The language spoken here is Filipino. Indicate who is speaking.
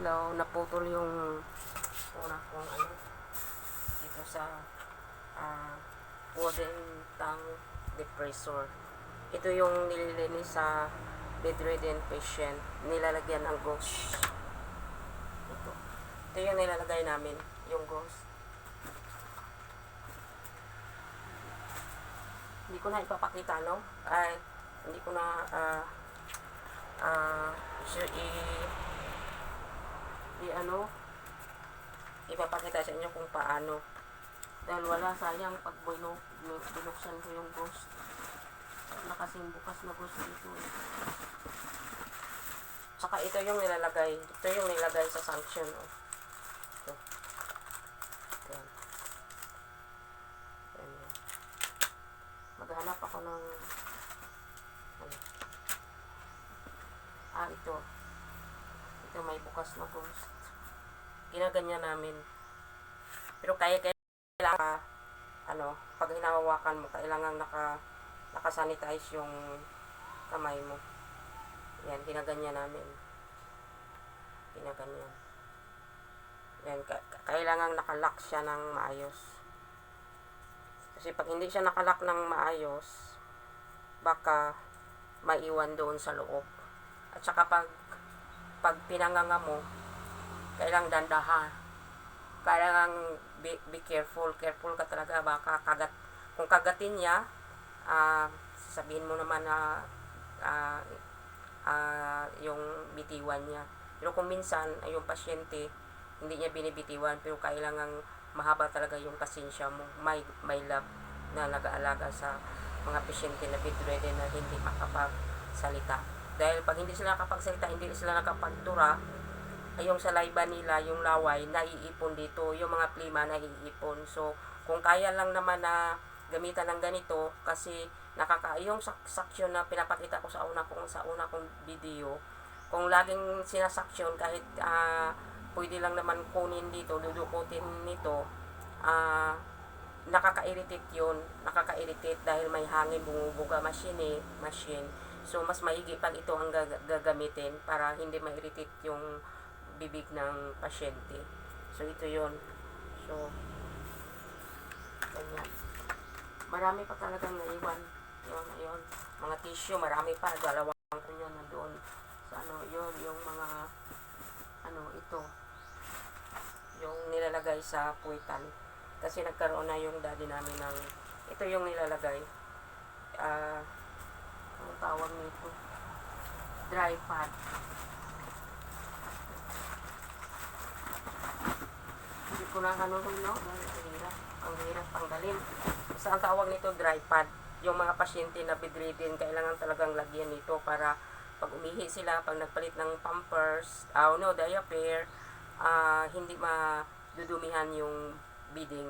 Speaker 1: Hello, naputol yung una kong ano dito sa ah wooden tongue depressor. Ito yung nililinis sa bedridden patient. Nilalagyan ng gauze. Ito. Ito yung nilalagay namin, yung gauze. Hindi ko na ipapakita, no? Ay, hindi ko na ah ah sure, i i ano ipapakita sa inyo kung paano. Dahil wala sayang pag binu, binuksan ko yung ghost. Wala bukas na ghost dito eh. saka ito yung nilalagay ito yung nilalagay sa sanction oh. ito. Yan yan maghanap ako ng ano. Ah ito ito may bukas na ghost. Ginaganyan namin. Pero kaya kailangan ano pag hinahawakan mo kailangan naka nakasanitize yung kamay mo. Yan ginaganyan namin. Ginaganyan. Yan ka- ka- kailangan nakalock siya ng maayos. Kasi pag hindi siya nakalock ng maayos baka maiwan doon sa loob. At saka pag pag pinanganga mo kailangang dandahan. Kailangang be, be careful. Careful ka talaga. Baka kagat. Kung kagatin niya, ah sabihin mo naman na ah, ah, yung bitiwan niya. Pero kung minsan, yung pasyente, hindi niya binibitiwan, pero kailangang mahaba talaga yung pasensya mo. May, may love na nag-aalaga sa mga pasyente na bedridden na hindi makapagsalita. Dahil pag hindi sila nakapagsalita, hindi sila nakapagtura, yung saliva nila, yung laway, naiipon dito. Yung mga plima, naiipon. So, kung kaya lang naman na gamitan ng ganito, kasi nakaka yung saksyon na pinapakita ko sa una kong sa una kong video, kung laging sinasaksyon kahit ah, pwede lang naman kunin dito, dudukutin nito, ah nakaka-irritate yun, nakaka-irritate dahil may hangin bumubuga machine eh, machine. So, mas maigi pag ito ang gag- gagamitin para hindi ma-irritate yung bibig ng pasyente. So, ito yon So, ganyan. Marami pa talagang naiwan. Yun, yun. Mga tissue, marami pa. Dalawang kanya na doon. Sa ano, yun, yung mga, ano, ito. Yung nilalagay sa puwitan. Kasi nagkaroon na yung daddy namin ng, ito yung nilalagay. Ah, ang tawag nito? Dry pad. Hindi ko na ano rin, no? Ang hirap. Ang hirap tanggalin. Basta ang tawag nito, dry pad. Yung mga pasyente na bedridden, kailangan talagang lagyan nito para pag umihi sila, pag nagpalit ng pampers, ah, no, diaper, ah, hindi madudumihan yung bidding.